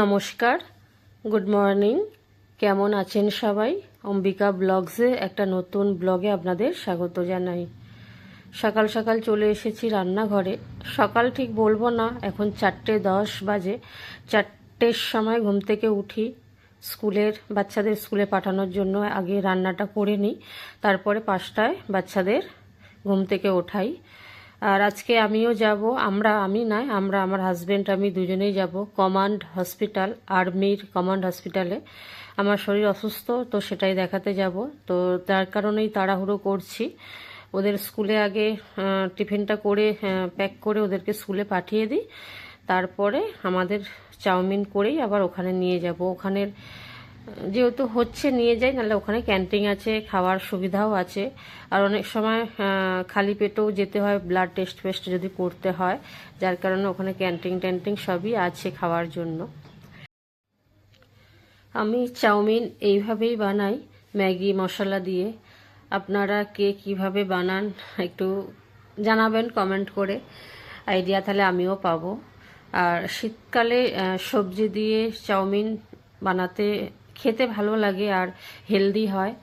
নমস্কার good morning কেমন আছেন সবাই? অম্বিকা ব্লগসে একটা নতুন ব্লগে আপনাদের স্বাগত জানাই। সকাল সকাল চলে এসেছি রান্নাঘরে। সকাল ঠিক বলব না, এখন চারটে দশ বাজে। চারটের সময় ঘুম থেকে উঠি। স্কুলের বাচ্চাদের স্কুলে পাঠানোর জন্য আগে রান্নাটা করে নিই। তারপরে পাঁচটায় বাচ্চাদের ঘুম থেকে ওঠাই। আর আজকে আমিও যাব, আমরা, আমি নয়, আমরা, আমার হাজব্যান্ড আমি দুজনেই যাব কমান্ড হসপিটাল আর্মির কমান্ড হসপিটালে আমার শরীর অসুস্থ, তো সেটাই দেখাতে যাব। তো তার কারণেই তাড়াহুড়ো করছি। ওদের স্কুলে আগে টিফিনটা করে প্যাক করে ওদেরকে স্কুলে পাঠিয়ে দিই। তারপরে আমাদের চাউমিন করেই আবার ওখানে নিয়ে যাব। ওখানের যেহেতু হচ্ছে নিয়ে যাই, নাহলে ওখানে ক্যান্টিন আছে, খাওয়ার সুবিধাও আছে। আর অনেক সময় খালি পেটেও যেতে হয় ব্লাড টেস্ট ফেস্ট যদি করতে হয়, যার কারণে ওখানে ক্যান্টিন ট্যান্টিন সবই আছে খাওয়ার জন্য। আমি চাউমিন এইভাবেই বানাই, ম্যাগি, মশলা দিয়ে। আপনারা কে কীভাবে বানান একটু জানাবেন কমেন্ট করে। আইডিয়া তাহলে আমিও পাবো। আর শীতকালে সবজি দিয়ে চাউমিন বানাতে খেতে ভালো লাগে আর হেলদি হয়।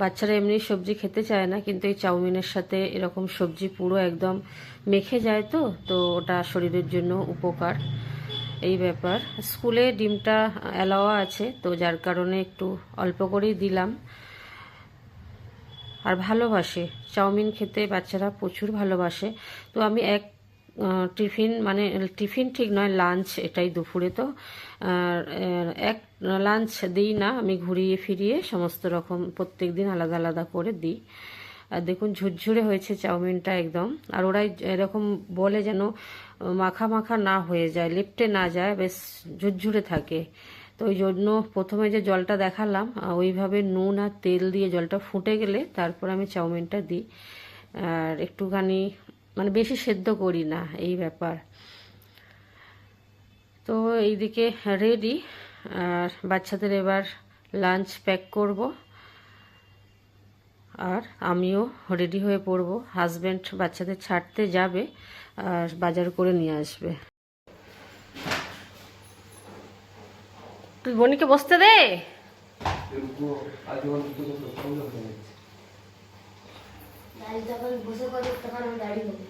বাচ্চারা এমনি সবজি খেতে চায় না, কিন্তু এই চাউমিনের সাথে এরকম সবজি পুরো একদম মেখে যায় তো তো ওটা শরীরের জন্য উপকার। এই ব্যাপার। স্কুলে ডিমটা অ্যালাওয়া আছে, তো যার কারণে একটু অল্প করেই দিলাম। আর ভালোবাসে। চাউমিন খেতে বাচ্চারা প্রচুর ভালোবাসে। তো আমি এক টিফিন মানে টিফিন ঠিক নয় লাঞ্চ এটাই দুপুরে তো। এক লাঞ্চ দিই না, আমি ঘুরিয়ে ফিরিয়ে সমস্ত রকম প্রত্যেক দিন আলাদা আলাদা করে দিই। আর দেখুন, ঝুরঝুরে হয়েছে চাউমিনটা একদম। আর ওরাই এরকম বলে যেন, মাখা মাখা না হয়ে যায়, লিপটে না যায়, বেশ ঝুরঝুরে থাকে। তো ওই জন্য প্রথমে যে জলটা দেখালাম ওইভাবে নুন আর তেল দিয়ে জলটা ফুটে গেলে তারপর আমি চাউমিনটা দিই। আর একটুখানি মানে বেশি সেদ্ধ করি না, এই ব্যাপার। তো এইদিকে রেডি আর বাচ্চাদের এবার লাঞ্চ প্যাক করব। আর আমিও রেডি হয়ে পড়ব। হাজব্যান্ড বাচ্চাদের ছাড়তে যাবে, আর বাজার করে নিয়ে আসবে। তুই বনিকে বসতে দে। দাড়ি যখন বসে করে তখন দাড়ি হবে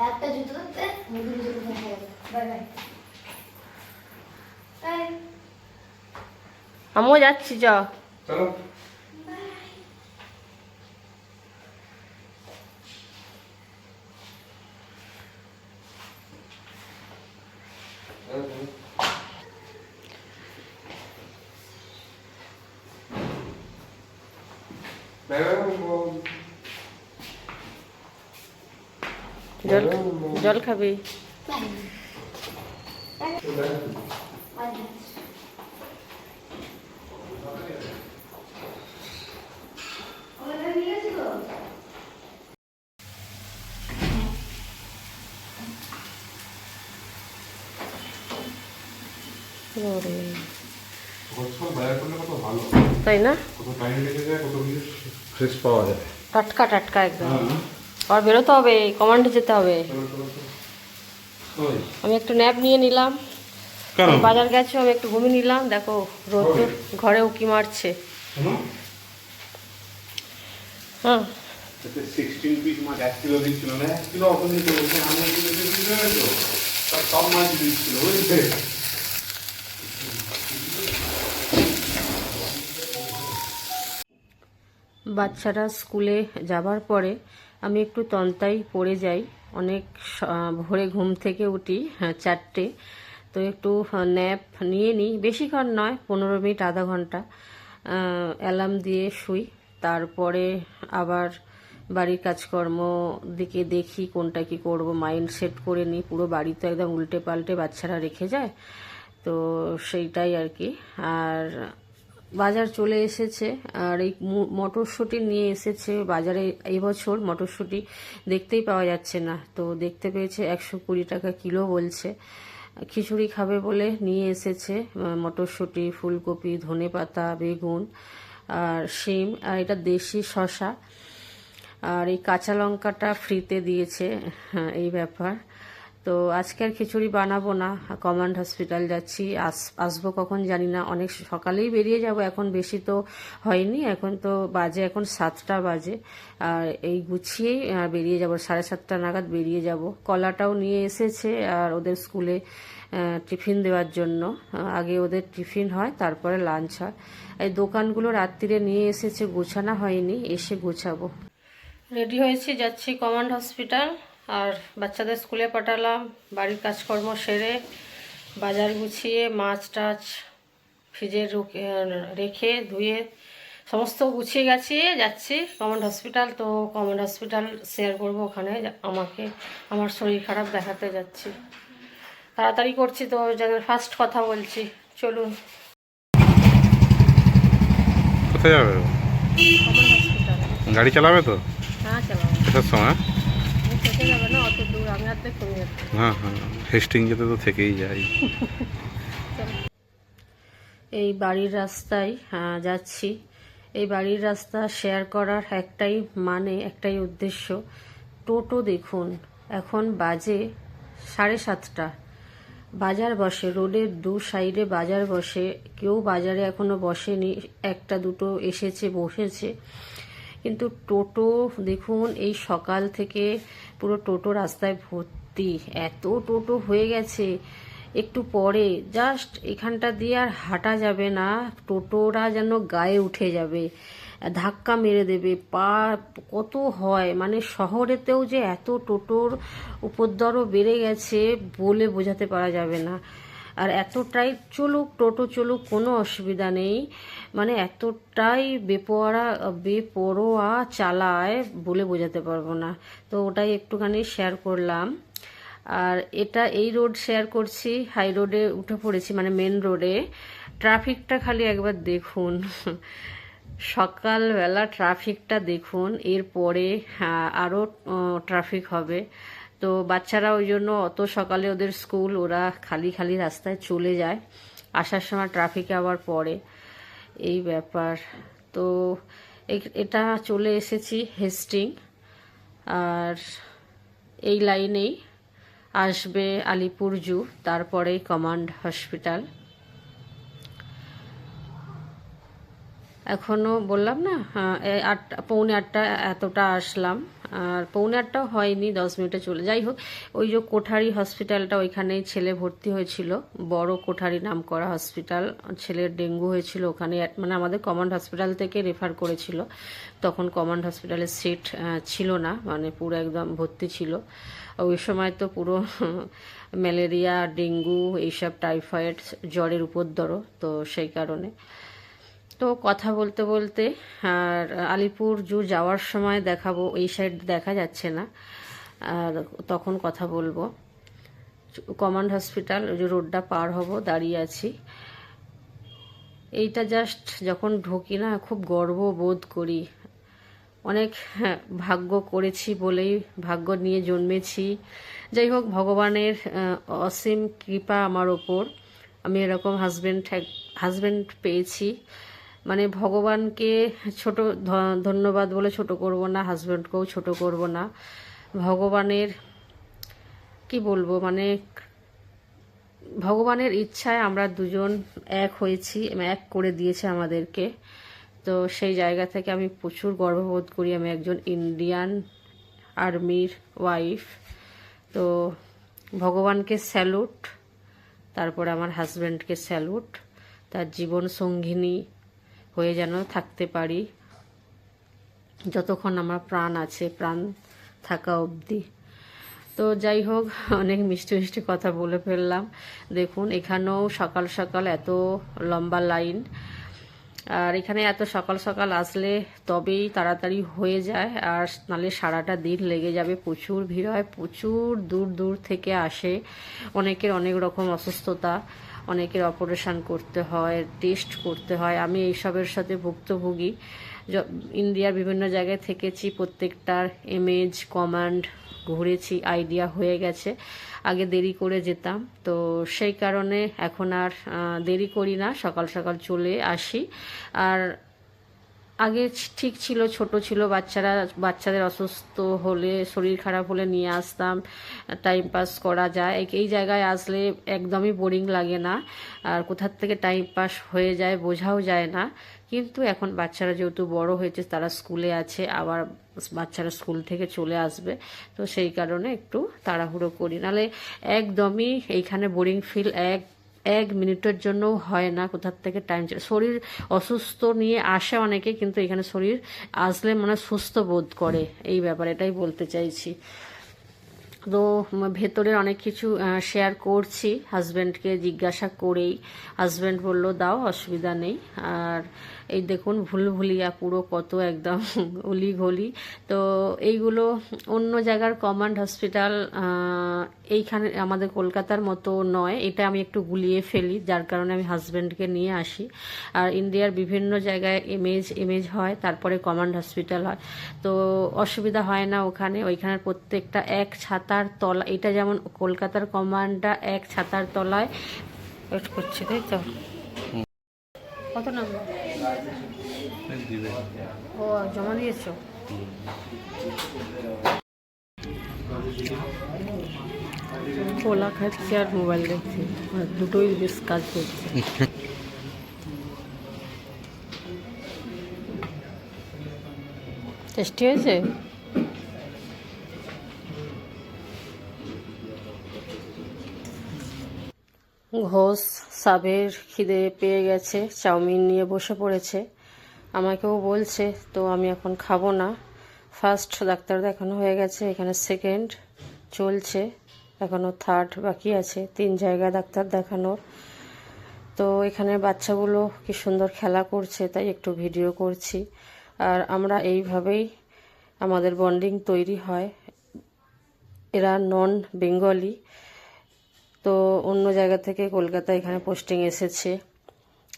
একটা জুতো করতে মুখের জুতো দেখা যাবে বাই বাই। বাই। আমিও যাচ্ছি চ চলো। জল জল খাবি। তাই না? কত টাইম লেগে যায় কত ফ্রেশ পাওয়া যায়। টাটকা টাটকা একদম। আর বেরোতে হবে কমান্ডে যেতে হবে। আমি একটু ন্যাপ নিয়ে নিলাম। বাজার গেছো আমি একটু ঘুমিয়ে নিলাম। দেখো রোদ ঘরে উকি মারছে। হ্যাঁ। এতে সিক্সটিন পিস মাছ এক কিলো দিচ্ছিল না এক কিলো অত দিতে বলছে আমি এক কিলো দিয়ে দিতে পেরেছ তার সব মাছ দিচ্ছিল বুঝলে? বাচ্চারা স্কুলে যাবার পরে আমি একটু তন্তাই পড়ে যাই। অনেক ভোরে ঘুম থেকে উঠি হ্যাঁ চারটে। তো একটু ন্যাপ নিয়ে নিই। বেশিক্ষণ নয়, পনেরো মিনিট, আধা ঘণ্টা। অ্যালার্ম দিয়ে শুই। তারপরে আবার বাড়ির কাজকর্ম দিকে দেখি কোনটা কি করব। মাইন্ড সেট করে নিই। পুরো বাড়ি তো একদম উল্টে পাল্টে বাচ্চারা রেখে যায়। তো সেইটাই আর কি। আর বাজার চলে এসেছে আর এই মটরশুঁটি নিয়ে এসেছে বাজারে এই বছর। মটরশুঁটি দেখতেই পাওয়া যাচ্ছে না। তো দেখতে পেয়েছে একশো কুড়ি টাকা কিলো বলছে। খিচুড়ি খাবে বলে নিয়ে এসেছে মটরশুঁটি ফুলকপি ধনেপাতা বেগুন আর শিম আর এটা দেশি শশা আর এই কাঁচা লঙ্কাটা ফ্রিতে দিয়েছে হ্যাঁ, এই ব্যাপার। তো আজকে আর খিচুড়ি বানাবো না, কমান্ড হসপিটাল যাচ্ছি। আস, আসব কখন জানি না, অনেক সকালেই বেরিয়ে যাব, এখন বেশি তো হয়নি, এখন তো বাজে, এখন সাতটা বাজে। আর এই গুছিয়েই বেরিয়ে যাব, সাড়ে সাতটা নাগাদ বেরিয়ে যাব। কলাটাও নিয়ে এসেছে, আর ওদের স্কুলে টিফিন দেওয়ার জন্য। আগে ওদের টিফিন হয়, তারপরে লাঞ্চ হয়। এই দোকানগুলো রাত্রিরে নিয়ে এসেছে, গোছানো হয়নি, এসে গোছাবো। রেডি হয়েছি, যাচ্ছি কমান্ড হসপিটাল। আর বাচ্চাদের স্কুলে পাঠালাম বাড়ির কাজকর্ম সেরে বাজার গুছিয়ে মাছ টাছ ফ্রিজে রেখে ধুয়ে সমস্ত গুছিয়ে গাছিয়ে যাচ্ছি কমান্ড হসপিটাল। তো কমান্ড হসপিটাল শেয়ার করব ওখানে আমাকে আমার শরীর খারাপ দেখাতে যাচ্ছি। তাড়াতাড়ি করছি তো যেন ফার্স্ট কথা বলছি চলুন। কোথায় যাবে? হসপিটাল। গাড়ি চালাবে তো? হ্যাঁ চালাবো। সময়? থেকে যাবে না অত দূর আমি আর কমে হ্যাঁ হ্যাঁ হেস্টিং যেতে তো থেকেই যাই এই বাড়ির রাস্তায় যাচ্ছি। এই বাড়ির রাস্তা শেয়ার করার একটাই মানে একটাই উদ্দেশ্য টোটো দেখুন। এখন বাজে সাড়ে সাতটা। বাজার বসে রোডের দু সাইডে বাজার বসে। কেউ বাজারে এখনও বসেনি একটা দুটো এসেছে বসেছে। কিন্তু টোটো, দেখুন, এই সকাল থেকে পুরো টোটো রাস্তায় ভর্তি। এত টোটো হয়ে গেছে। একটু পরে জাস্ট এখানটা দিয়ে আর হাঁটা যাবে না। টোটোরা যেন গায়ে উঠে যাবে। ধাক্কা মেরে দেবে। পা, কত হয়। মানে শহরেতেও যে এত টোটোর উপদ্রব বেড়ে গেছে বলে বোঝাতে পারা যাবে না। আর এতটাই চলুক, টোটো চলুক, কোনো অসুবিধা নেই। মানে এতটাই বেপোয়ারা বেপরোয়া চালায় বলে বোঝাতে পারব না। তো ওটাই একটুখানি শেয়ার করলাম। আর এটা এই রোড শেয়ার করছি হাই রোডে উঠে পড়েছি মানে মেন রোডে ট্রাফিকটা খালি একবার দেখুন। সকালবেলা ট্রাফিকটা দেখুন এরপরে হ্যাঁ, আরও ট্রাফিক হবে। তো বাচ্চারা ওই জন্য অত সকালে ওদের স্কুল ওরা খালি খালি রাস্তায় চলে যায়। আসার সময় ট্রাফিকে আবার পড়ে। এই ব্যাপার। তো এটা চলে এসেছি হেস্টিং। আর এই লাইনেই আসবে আলিপুর জু তারপরেই কমান্ড হসপিটাল। এখনও বললাম না? হ্যাঁ, আটটা পৌনে আটটা এতটা আসলাম। আর পৌনে আটটাও হয়নি, দশ মিনিটে চলে। যাই হোক, ওই যে কোঠারি হসপিটালটা ওইখানেই ছেলে ভর্তি হয়েছিল। বড় কোঠারি নাম করা হসপিটাল, ছেলের ডেঙ্গু হয়েছিল ওখানে। মানে আমাদের কমান্ড হসপিটাল থেকে রেফার করেছিল। তখন কমান্ড হসপিটালের সিট ছিল না মানে পুরো একদম ভর্তি ছিল। ওই সময় তো পুরো ম্যালেরিয়া, ডেঙ্গু, এইসব টাইফয়েড, জ্বরের উপদ্রব তো সেই কারণে। তো কথা বলতে বলতে আর আলিপুর জু যাওয়ার সময় দেখাবো এই সাইড দেখা যাচ্ছে না। আর তখন কথা বলব। কমান্ড হসপিটাল যে রোডটা পার হব দাঁড়িয়ে আছি। এইটা জাস্ট যখন ঢুকি না খুব গর্ব বোধ করি। অনেক হ্যাঁ, ভাগ্য করেছি বলেই ভাগ্য নিয়ে জন্মেছি। যাই হোক ভগবানের অসীম কৃপা আমার ওপর। আমি এরকম হাজব্যান্ড হাজব্যান্ড পেয়েছি। মানে ভগবানকে ছোট ধন্যবাদ বলে ছোট করব না হাজব্যান্ডকেও ছোট করব না। ভগবানের, কি বলব মানে ভগবানের ইচ্ছায় আমরা দুজন এক হয়েছি এক করে দিয়েছে আমাদেরকে। তো সেই জায়গা থেকে আমি প্রচুর গর্ববোধ করি আমি একজন ইন্ডিয়ান আর্মির ওয়াইফ তো ভগবানকে স্যালুট তারপর আমার হাজব্যান্ডকে স্যালুট তার জীবন সঙ্গিনী হয়ে যেন থাকতে পারি। যতক্ষণ আমার প্রাণ আছে, প্রাণ থাকা অবধি। তো যাই হোক, অনেক মিষ্টি মিষ্টি কথা বলে ফেললাম। দেখুন, এখানেও সকাল সকাল এত লম্বা লাইন। আর এখানে এত সকাল সকাল আসলে তবেই তাড়াতাড়ি হয়ে যায়, আর নালে সারাটা দিন লেগে যাবে। প্রচুর ভিড় হয়, প্রচুর দূর দূর থেকে আসে। অনেকের অনেক রকম অসুস্থতা। অনেকের অপারেশান করতে হয়, টেস্ট করতে হয়। আমি এইসবের সাথে ভুক্তভোগী। ইন্ডিয়ার বিভিন্ন জায়গায় থেকেছি, প্রত্যেকটার এমএজ কমান্ড ঘুরেছি আইডিয়া হয়ে গেছে। আগে দেরি করে যেতাম। তো সেই কারণে এখন আর দেরি করি না। সকাল সকাল চলে আসি। আর আগে ঠিক ছিল, ছোট ছিল, বাচ্চারা, বাচ্চাদের অসুস্থ হলে, শরীর খারাপ হলে নিয়ে আসতাম টাইম পাস করা যায়। এই- জায়গায় আসলে একদমই বোরিং লাগে না। আর কোথার থেকে টাইম পাস হয়ে যায় বোঝাও যায় না। কিন্তু এখন বাচ্চারা যেহেতু বড় হয়েছে, তারা স্কুলে আছে, আবার বাচ্চারা স্কুল থেকে চলে আসবে। তো সেই কারণে একটু তাড়াহুড়ো করি। নাহলে একদমই এইখানে বোরিং ফিল এক এক মিনিটের জন্যও হয় না কোথার থেকে টাইম শরীর অসুস্থ নিয়ে আসে অনেকে, কিন্তু এখানে শরীর আসলে মানে সুস্থ বোধ করে। এই ব্যাপারে এটাই বলতে চাইছি। তো ভেতরে অনেক কিছু শেয়ার করছি। হাজব্যান্ডকে জিজ্ঞাসা করেই। হাজব্যান্ড বলল, দাও, অসুবিধা নেই। আর এই দেখুন ভুলভুলিয়া পুরো কত একদম উলি ঘলি তো এইগুলো অন্য জায়গার কমান্ড হসপিটাল এইখানে আমাদের কলকাতার মতো নয়। এটা আমি একটু গুলিয়ে ফেলি যার কারণে আমি হাজব্যান্ডকে নিয়ে আসি। আর ইন্ডিয়ার বিভিন্ন জায়গায় ইমেজ ইমেজ হয় তারপরে কমান্ড হসপিটাল হয়। তো অসুবিধা হয় না ওখানে। ওইখানের প্রত্যেকটা এক ছাতার তলা এটা যেমন কলকাতার কমান্ডটা এক ছাতার তলায়। ওয়েট করছে তাই তো? কত নাম্বার ও জমা দিয়েছ? কোলা খাচ্ছি আর মোবাইল দেখছি। দুটোই বেশ কাজ করছে। টেস্টি হয়েছে? ঘোষ সাবের খিদে পেয়ে গেছে চাউমিন নিয়ে বসে পড়েছে। আমাকেও বলছে, তো আমি এখন খাব না। ফার্স্ট ডাক্তার দেখানো হয়ে গেছে, এখানে সেকেন্ড চলছে এখনও থার্ড বাকি আছে, তিন জায়গা ডাক্তার দেখানোর তো এখানে বাচ্চাগুলো কি সুন্দর খেলা করছে, তাই একটু ভিডিও করছি। আর আমরা এইভাবেই আমাদের বন্ডিং তৈরি হয়। এরা নন বেঙ্গলি তো অন্য জায়গা থেকে কলকাতা এখানে পোস্টিং এসেছে।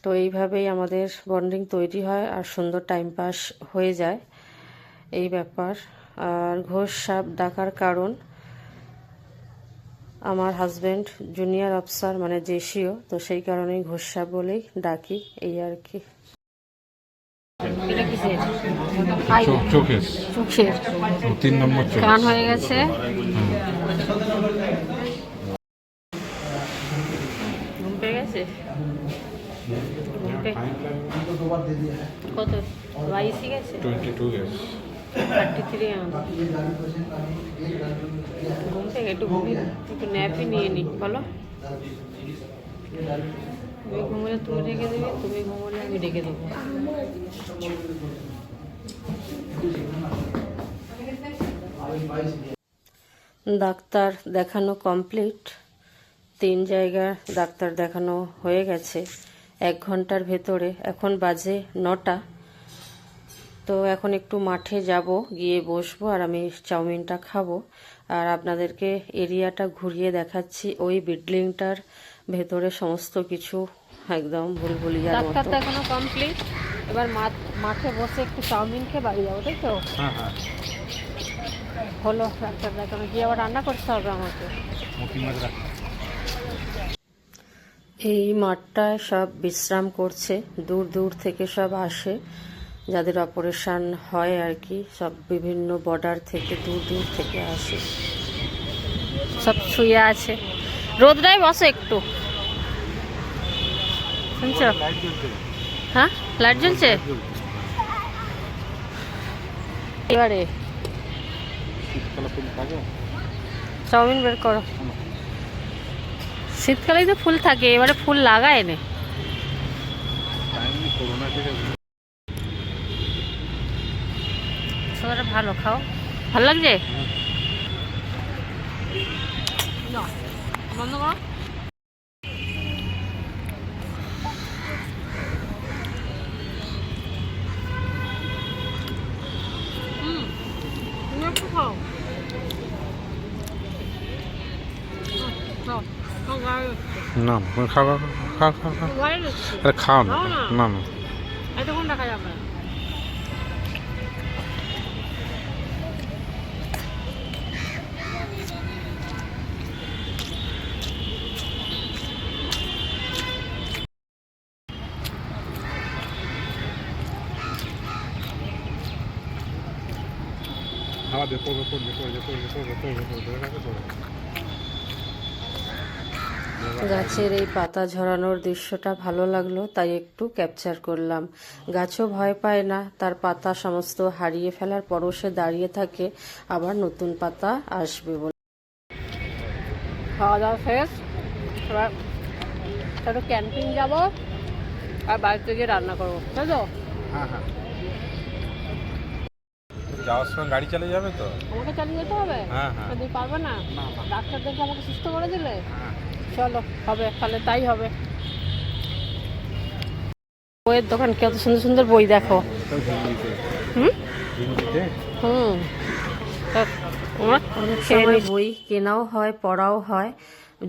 তো এইভাবেই আমাদের বন্ডিং তৈরি হয় আর সুন্দর টাইম পাস হয়ে যায়। এই ব্যাপার। আর ঘোষ সাপ ডাকার কারণ আমার হাজব্যান্ড জুনিয়র অফিসার মানে জেসিও তো সেই কারণেই ঘোষ সাপ বলেই ডাকি এই আর কি। চোখের। তিন নম্বর চোখ। কান হয়ে গেছে ঘুম পেয়ে গেছে ঘুম পেয়ে- কত? বাইশই গেছে? Twenty two guess thirty three ঘুম থেকে একটু ন্যাপই নিয়ে নি বলো। তুমি ঘুমলে তুমি রেখে দেবে তুমি ঘুমলে আমি রেখে দেবো। ডাক্তার দেখানো কমপ্লিট তিন জায়গা ডাক্তার দেখানো হয়ে গেছে। এক ঘণ্টার ভেতরে। এখন বাজে নটা। তো এখন একটু মাঠে যাব গিয়ে বসবো আর আমি চাউমিনটা খাব। আর আপনাদেরকে এরিয়াটা ঘুরিয়ে দেখাচ্ছি। ওই বিল্ডিংটার ভেতরে সমস্ত কিছু একদম ভুলভুলিয়ার ডাক্তার মতো। দেখানো কমপ্লিট এবার মাঠ- মাঠে বসে একটু চাউমিন খেয়ে বাড়ি যাব তাই তো? হ্যাঁ হ্যাঁ। হলো ডাক্তার দেখানো গিয়ে আবার রান্না করতে হবে আমাকে। এই মাঠটায় সব বিশ্রাম করছে, দূর দূর থেকে সব আসে। যাদের অপারেশন হয় আর কি, সব বিভিন্ন বর্ডার থেকে দূর দূর থেকে আসে। সব শুয়ে আছে। রোদটাই বসে একটু। শুনছো? হ্যাঁ? লাইট জ্বলছে? এবারে। চাউমিন বের করো। শীতকালেই তো ফুল থাকে এবারে ফুল লাগায় নে। ভালো খাও। ভালো লাগছে? বন্ধ করো। না খা খা খা খা খা আরে খাও না না না এতক্ষণ রাখা যাবে Ah, depois, depois, depois, depois, depois, depois, depois, depois, depois, depois. গাছের এই পাতা ঝরানোর দৃশ্যটা ভালো লাগল তাই একটু ক্যাপচার করলাম। গাছও ভয় পায় না তার পাতা সমস্ত হারিয়ে ফেলার পরও সে দাঁড়িয়ে থাকে আবার নতুন পাতা আসবে বলে। খাওয়া দাওয়া শেষ এবার একটু ক্যান্টিন যাব আর বাড়িতে গিয়ে রান্না করব তাই তো? হ্যাঁ হ্যাঁ। যাওয়ার সময় গাড়ি চালিয়ে যাবে তো? আমাকে চালিয়ে যেতে হবে? হ্যাঁ হ্যাঁ। তুমি পারবে না। ডাক্তার দেখে আমাকে সুস্থ করে দিলে? হ্যাঁ। চলো হবে তাহলে তাই হবে। বইয়ের দোকান কত সুন্দর সুন্দর বই দেখো? হুম? হুম। অনেক সময় বই কেনাও হয় পড়াও হয়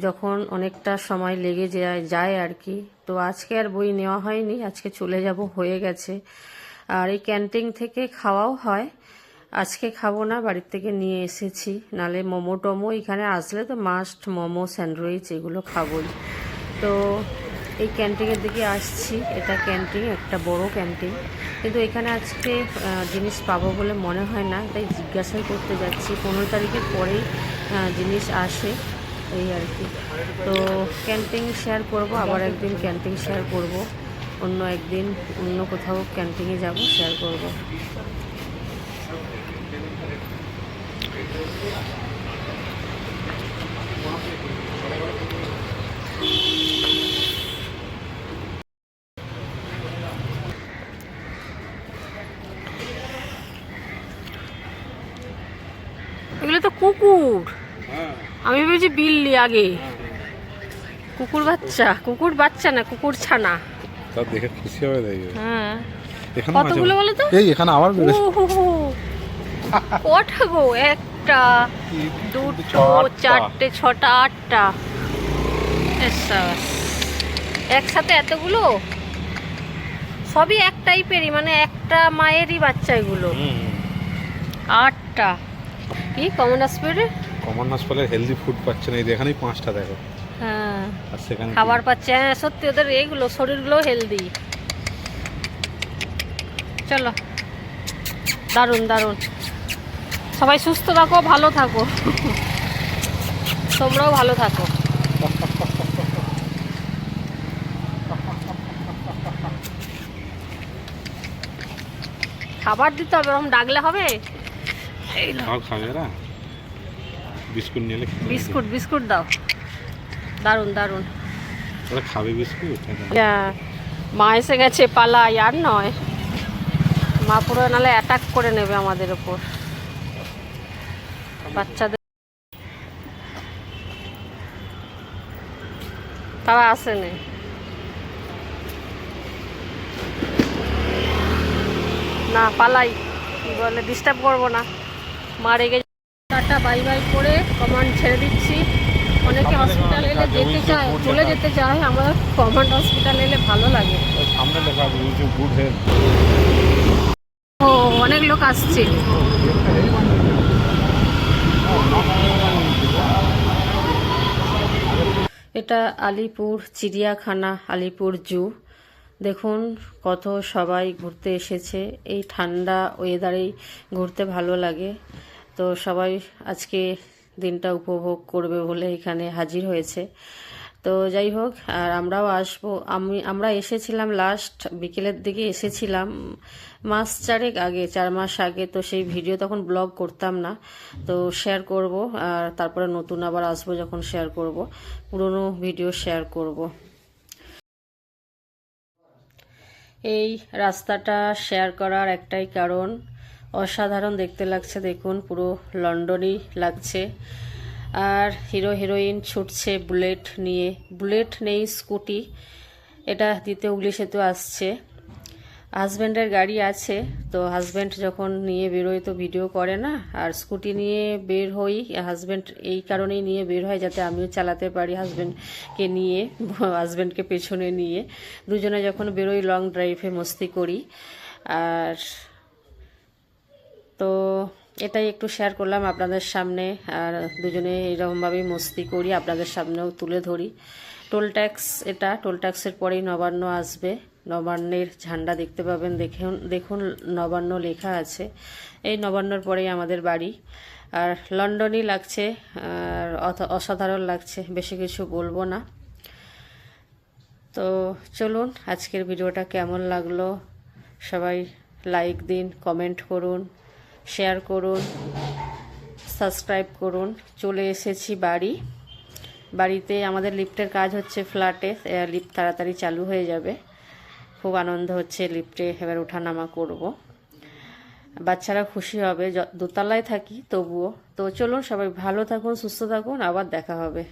যখন অনেকটা সময় লেগে যায় যায় আর কি। তো আজকে আর বই নেওয়া হয়নি আজকে চলে যাব হয়ে গেছে। আর এই ক্যান্টিন থেকে খাওয়াও হয়। আজকে খাব না, বাড়ির থেকে নিয়ে এসেছি। নালে মোমো টোমো এখানে আসলে তো মাস্ট মোমো, স্যান্ডউইচ এগুলো খাবোই। তো এই ক্যান্টিনের দিকে আসছি। এটা ক্যান্টিন, একটা বড় ক্যান্টিন। কিন্তু এখানে আজকে জিনিস পাবো বলে মনে হয় না। তাই জিজ্ঞাসাই করতে যাচ্ছি। পনেরো তারিখের পরেই জিনিস আসে। এই আর কি। তো ক্যান্টিন শেয়ার করব, আবার একদিন ক্যান্টিন শেয়ার করব। অন্য একদিন অন্য কোথাও ক্যান্টিনে যাব, শেয়ার করব। এগুলো তো কুকুর। হ্যাঁ। আমি ভেবেছি বিল্লি আগে। কুকুর বাচ্চা কুকুর বাচ্চা না কুকুর ছানা। সব দেখে খুশি হবে দেখবে হ্যাঁ। কতগুলো বলো তো? এই এখানে আবার কটা গো? একটা দুটো চারটা। চারটে ছটা আটটা। একসাথে এতগুলো? সবই এক টাইপেরই মানে একটা মায়েরই বাচ্চা এগুলো। আটটা। কি কমন আসবে কমন হাসপাতালে হেলদি ফুড পাচ্ছে না এই এখানেই পাঁচটা দেখো। হ্যাঁ? খাবার পাচ্ছে হ্যাঁ সত্যি ওদের এইগুলো শরীরগুলো হেলদি চলো। দারুণ দারুণ। সবাই সুস্থ থাকো ভালো থাকো। তোমরাও ভালো থাকো। খাবার দিতে হবে ওরকম ডাকলে হবে? বিস্কুট নিলে বিস্কুট বিস্কুট দাও। দারুণ দারুণ। ওরা খাবে বিস্কুট? যা, মা এসে গেছে পালাই আর নয়। মা পুরো নালে অ্যাটাক করে নেবে আমাদের ওপর বাচ্চাদের তারা আসেনি না। পালাই। কি বলে ডিস্টার্ব করব না। মা রেগে টাটা বাই বাই করে কমান্ড ছেড়ে দিচ্ছি। অনেকে হসপিটাল এলে যেতে চায় চলে যেতে চায় আমার কমান্ড হসপিটাল এলে ভালো লাগে। আছে ও অনেক লোক আসছে। এটা আলিপুর চিড়িয়াখানা, আলিপুর জু। দেখুন কত সবাই ঘুরতে এসেছে। এই ঠান্ডা ওয়েদারেই ঘুরতে ভালো লাগে। তো সবাই আজকে দিনটা উপভোগ করবে বলে এখানে হাজির হয়েছে। তো যাই হোক, আর আমরাও আসব। আমি, আমরা এসেছিলাম লাস্ট বিকেলের দিকে এসেছিলাম। মাস চারেক আগে, চার মাস আগে, তো সেই ভিডিও তখন ব্লগ করতাম না। তো শেয়ার করব, আর তারপরে নতুন আবার আসব যখন শেয়ার করব। পুরনো ভিডিও শেয়ার করব। এই রাস্তাটা শেয়ার করার একটাই কারণ। অসাধারণ দেখতে লাগছে, দেখুন, পুরো লন্ডনই লাগছে। আর হিরো হিরোইন ছুটছে বুলেট নিয়ে। বুলেট নেই, স্কুটি। এটা দিতে উগলি সেতু আসছে। হাজব্যান্ডের গাড়ি আছে, তো হাজব্যান্ড যখন নিয়ে বেরোয় তো ভিডিও করে না। আর স্কুটি নিয়ে বের হই হাজব্যান্ড এই কারণেই নিয়ে বের হয় যাতে আমিও চালাতে পারি হাজব্যান্ডকে নিয়ে হাজব্যান্ডকে পেছনে নিয়ে। দুজনে যখন বেরোই লং ড্রাইভে মস্তি করি। আর তো এটাই একটু শেয়ার করলাম আপনাদের সামনে। আর দুজনে এইরকমভাবেই মস্তি করি, আপনাদের সামনেও তুলে ধরি। টোল ট্যাক্স এটা টোল ট্যাক্সের পরেই নবান্ন আসবে। নবান্নের ঝান্ডা দেখতে পাবেন, দেখুন দেখুন নবান্ন লেখা আছে। এই নবান্নর পরেই আমাদের বাড়ি। আর লন্ডনই লাগছে, আর অসাধারণ লাগছে, বেশি কিছু বলব না। তো চলুন, আজকের ভিডিওটা কেমন লাগল? সবাই লাইক দিন কমেন্ট করুন। শেয়ার করুন, সাবস্ক্রাইব করুন। চলে এসেছি বাড়ি। বাড়িতে আমাদের লিফটের কাজ হচ্ছে ফ্ল্যাটে লিফট তাড়াতাড়ি চালু হয়ে যাবে। খুব আনন্দ হচ্ছে লিফটে এবার ওঠানামা করব। বাচ্চারা খুশি হবে দোতলায় থাকি তবুও। তো চলুন সবাই ভালো থাকুন, সুস্থ থাকুন, আবার দেখা হবে।